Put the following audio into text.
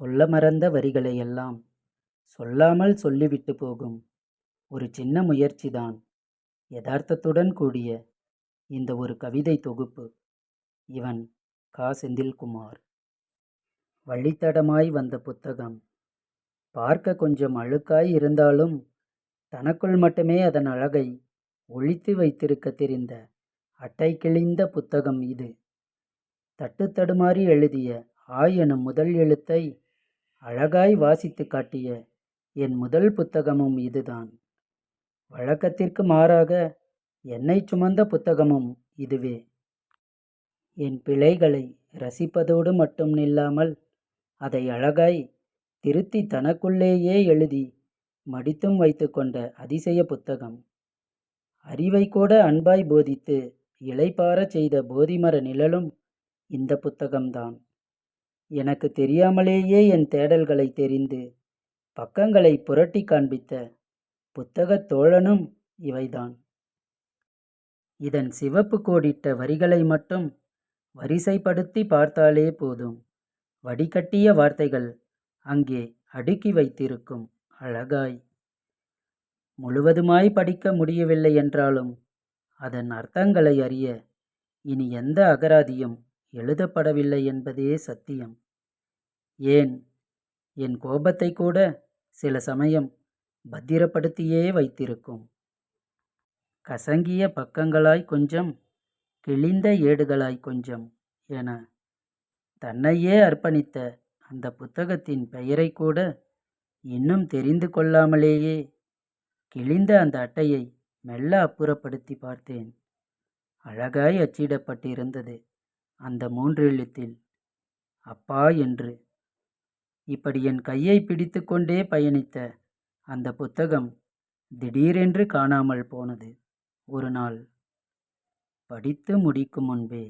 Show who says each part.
Speaker 1: சொல்ல மறந்த வரிகளையெல்லாம் சொல்லாமல் சொல்லிவிட்டு போகும் ஒரு சின்ன முயற்சிதான். யதார்த்தத்துடன் கூடிய இந்த ஒரு கவிதை தொகுப்பு. இவன் கா. செந்தில்குமார். வழித்தடமாய் வந்த புத்தகம். பார்க்க கொஞ்சம் அழுக்காய் இருந்தாலும் தனக்குள் மட்டுமே அதன் அழகை ஒழித்து வைத்திருக்க தெரிந்த அட்டை கிழிந்த புத்தகம் இது. தட்டு தடுமாறி எழுதிய ஆ எனும் முதல் எழுத்தை அழகாய் வாசித்து காட்டிய என் முதல் புத்தகமும் இதுதான். வழக்கத்திற்கு மாறாக என்னை சுமந்த புத்தகமும் இதுவே. என் பிழைகளை ரசிப்பதோடு மட்டும் நில்லாமல் அதை அழகாய் திருத்தி தனக்குள்ளேயே எழுதி மடித்தும் வைத்து கொண்ட அதிசய புத்தகம். அறிவை கூட அன்பாய் போதித்து இளைப்பாறச் செய்த போதிமர நிழலும் இந்த புத்தகம்தான். எனக்கு தெரியாமலேயே என் தேடல்களை தெரிந்து பக்கங்களை புரட்டி காண்பித்த புத்தகத் தோழனும் இவைதான். இதன் சிவப்பு கோடிட்ட வரிகளை மட்டும் வரிசைப்படுத்தி பார்த்தாலே போதும். வடிகட்டிய வார்த்தைகள் அங்கே அடுக்கி வைத்திருக்கும் அழகாய். முழுவதுமாய் படிக்க முடியவில்லை என்றாலும் அதன் அர்த்தங்களை அறிய இனி எந்த அகராதியும் எழுதப்படவில்லை என்பதே சத்தியம். ஏன்? என் கோபத்தை கூட சில சமயம் பத்திரப்படுத்தியே வைத்திருக்கும். கசங்கிய பக்கங்களாய் கொஞ்சம் கிழிந்த ஏடுகளாய் கொஞ்சம் என தன்னையே அர்ப்பணித்த அந்த புத்தகத்தின் பெயரை கூட இன்னும் தெரிந்து கொள்ளாமலேயே கிழிந்த அந்த அட்டையை மெல்ல அப்புறப்படுத்தி பார்த்தேன். அழகாய் அச்சிடப்பட்டிருந்தது. அந்த மூன்றெழுத்தில் அப்பா என்று. இப்படி என் கையை பிடித்து கொண்டே பயணித்த அந்த புத்தகம் திடீரென்று காணாமல் போனது. ஒரு நாள் படித்து முடிக்கும் முன்பே